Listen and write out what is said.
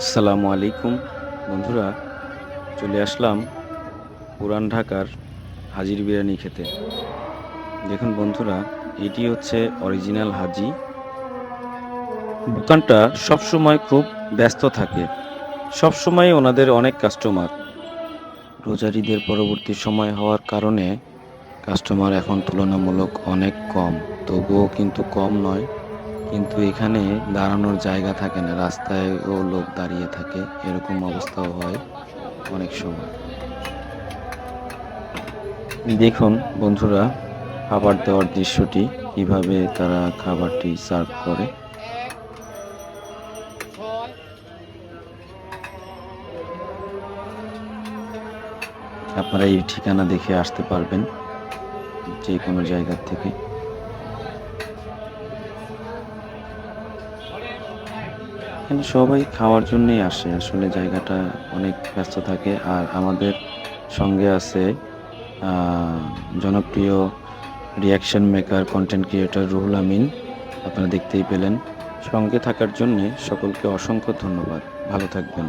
আসসালামু আলাইকুম। বন্ধুরা, চলে আসলাম পুরান ঢাকার হাজির বিরিয়ানি খেতে। দেখুন বন্ধুরা, এটি হচ্ছে অরিজিনাল হাজি। দোকানটা সবসময় খুব ব্যস্ত থাকে। সবসময় ওনাদের অনেক কাস্টমার রোজার ঈদের পরবর্তী সময় হওয়ার কারণে কাস্টমার এখন তুলনামূলক অনেক কম। তবুও কিন্তু কম নয়। কিন্তু এখানে দাঁড়ানোর জায়গা থাকে না রাস্তায়ও লোক দাঁড়িয়ে থাকে, এরকম অবস্থাও হয় অনেক সময়। দেখুন বন্ধুরা, খাবার দেওয়ার দৃশ্যটি, কীভাবে তারা খাবারটি সার্ভ করে। আপনারা এই ঠিকানা দেখে আসতে পারবেন, যে কোনো জায়গার থেকে। এখানে সবাই খাওয়ার জন্যই আসে। আসলে জায়গাটা অনেক ব্যস্ত থাকে আর আমাদের সঙ্গে আছে জনপ্রিয় reaction maker content creator Ruhul Amin. আপনারা দেখতেই পেলেন। সঙ্গে থাকার জন্যে সকলকে অসংখ্য ধন্যবাদ। ভালো থাকবেন।